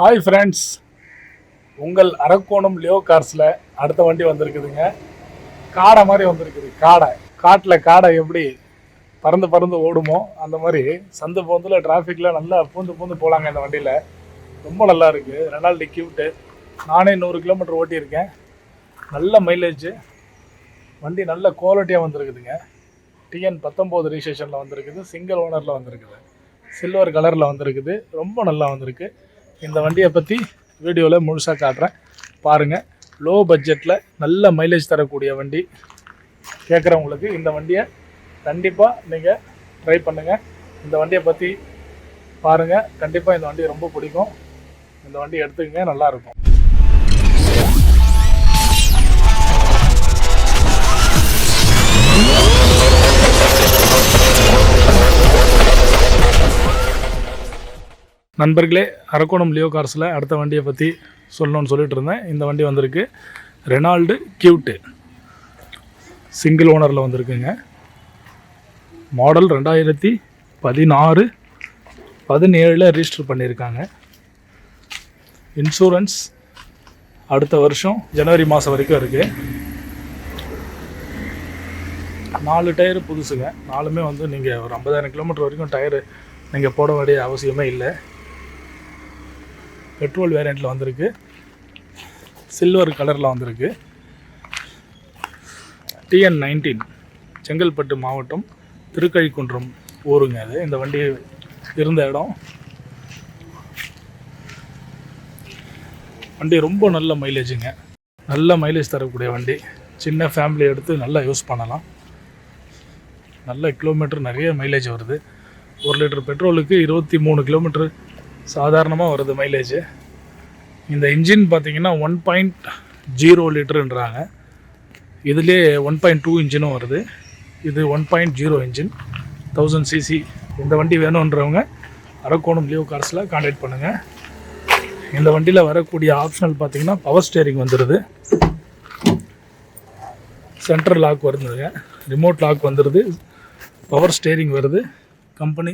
Hi friends உங்கள் Arakkonam Leo கார்ஸில் அடுத்த வண்டி வந்திருக்குதுங்க. காடை மாதிரி வந்திருக்குது. காடை. காட்டில் காடை எப்படி பறந்து பறந்து ஓடுமோ அந்த மாதிரி சந்து போந்தில் டிராஃபிக்கில் நல்லா பூந்து பூந்து போகலாங்க இந்த வண்டியில். ரொம்ப நல்லா இருக்குது ரெனால்டி கியூட்டு நானே நூறு கிலோமீட்டர் ஓட்டியிருக்கேன். நல்ல மைலேஜ் வண்டி நல்ல குவாலிட்டியாக வந்திருக்குதுங்க. டிஎன் பத்தொம்போது ரிஜிஸ்ட்ரேஷனில் வந்திருக்குது. சிங்கிள் ஓனரில் வந்திருக்குது. சில்வர் கலரில் வந்திருக்குது. ரொம்ப நல்லா வந்திருக்கு. இந்த வண்டியை பற்றி வீடியோவில் முழுசாக காட்டுறேன். பாருங்கள் லோ பட்ஜெட்டில் நல்ல மைலேஜ் தரக்கூடிய வண்டி. கேட்குறவங்களுக்கு இந்த வண்டியை கண்டிப்பாக நீங்கள் ட்ரை பண்ணுங்கள் இந்த வண்டியை பற்றி பாருங்கள் கண்டிப்பாக இந்த வண்டி ரொம்ப பிடிக்கும். இந்த வண்டி எடுத்துக்கங்க நல்லாயிருக்கும் நண்பர்களே அரக்கோணம் லியோ கார்ஸில் அடுத்த வண்டியை பற்றி சொல்லணும்னு சொல்லிட்டு இருந்தேன் இந்த வண்டி வந்திருக்கு. Renault cute. சிங்கிள் ஓனரில் வந்திருக்குங்க. மாடல் ரெண்டாயிரத்தி பதினாறு பதினேழில் ரிஜிஸ்டர் பண்ணியிருக்காங்க. இன்சூரன்ஸ் அடுத்த வருஷம் ஜனவரி மாதம் வரைக்கும் இருக்குது நாலு டயரு புதுசுங்க. நாலுமே வந்து நீங்கள் ஒரு ஐம்பதாயிரம் கிலோமீட்டர் வரைக்கும் டயரு நீங்கள் போட வேண்டிய அவசியமே இல்லை. பெட்ரோல் வேரியண்ட்டில் வந்திருக்கு. சில்வர் கலரில் வந்திருக்கு. டிஎன் நைன்டீன் செங்கல்பட்டு மாவட்டம் திருக்கழிக்குன்றம் ஊருங்க அது. இந்த வண்டி இருந்த இடம். வண்டி ரொம்ப நல்ல மைலேஜுங்க நல்ல மைலேஜ் தரக்கூடிய வண்டி. சின்ன ஃபேமிலி எடுத்து நல்லா யூஸ் பண்ணலாம். நல்ல கிலோமீட்டர் நிறைய மைலேஜ் வருது. ஒரு லிட்டர் பெட்ரோலுக்கு இருபத்தி மூணு கிலோமீட்டர் சாதாரணமாக வருது மைலேஜ் இந்த இன்ஜின் பார்த்தீங்கன்னா ஒன் பாயிண்ட் ஜீரோ லிட்டருன்றாங்க. இதுலேயே ஒன் பாயிண்ட் டூ இன்ஜினும் வருது. இது one point zero engine thousand CC இந்த வண்டி வேணுன்றவங்க அரக்கோணம் லியோ கார்ஸில் காண்டாக்ட் பண்ணுங்கள் இந்த வண்டியில் வரக்கூடிய ஆப்ஷனல் பார்த்தீங்கன்னா பவர் ஸ்டேரிங் வந்துடுது சென்ட்ரல் லாக் வருதுங்க. ரிமோட் லாக் வந்துடுது பவர் ஸ்டேரிங் வருது. கம்பெனி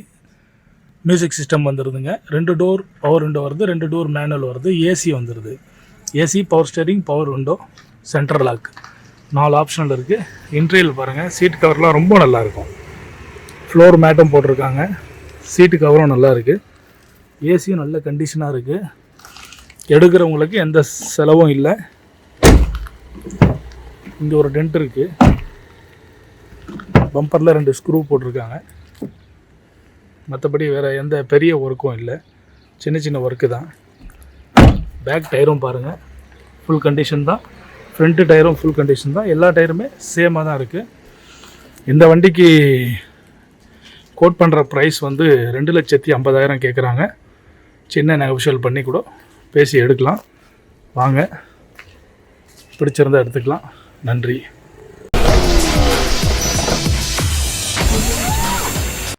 மியூசிக் சிஸ்டம் வந்துடுதுங்க ரெண்டு டோர் பவர் விண்டோ வருது ரெண்டு டோர் மேனுவல் வருது ஏசி வந்துடுது AC power steering power window central lock நாலு ஆப்ஷனல் இருக்குது இன்ட்ரியல் பாருங்கள் சீட் கவர்லாம் ரொம்ப நல்லாயிருக்கும் ஃப்ளோர் மேட்டும் போட்டிருக்காங்க. சீட்டு கவரும் நல்லா இருக்குது ஏசியும் நல்ல கண்டிஷனாக இருக்குது எடுக்கிறவங்களுக்கு எந்த செலவும் இல்லை. இங்கே ஒரு டென்ட் இருக்குது பம்பரில் ரெண்டு ஸ்க்ரூ போட்டிருக்காங்க. மற்றபடி வேறு எந்த பெரிய ஒர்க்கும் இல்லை. சின்ன சின்ன ஒர்க்கு தான். பேக் டயரும் பாருங்கள் ஃபுல் கண்டிஷன் தான். ஃப்ரண்ட்டு டயரும் ஃபுல் கண்டிஷன் தான். எல்லா டயருமே சேமாக தான் இருக்குது இந்த வண்டிக்கு கோட் பண்ணுற ப்ரைஸ் வந்து ரெண்டு லட்சத்தி ஐம்பதாயிரம் கேட்குறாங்க சின்ன நெகோஷியல் பண்ணி கூட பேசி எடுக்கலாம். வாங்க. பிடிச்சிருந்தா எடுத்துக்கலாம். நன்றி.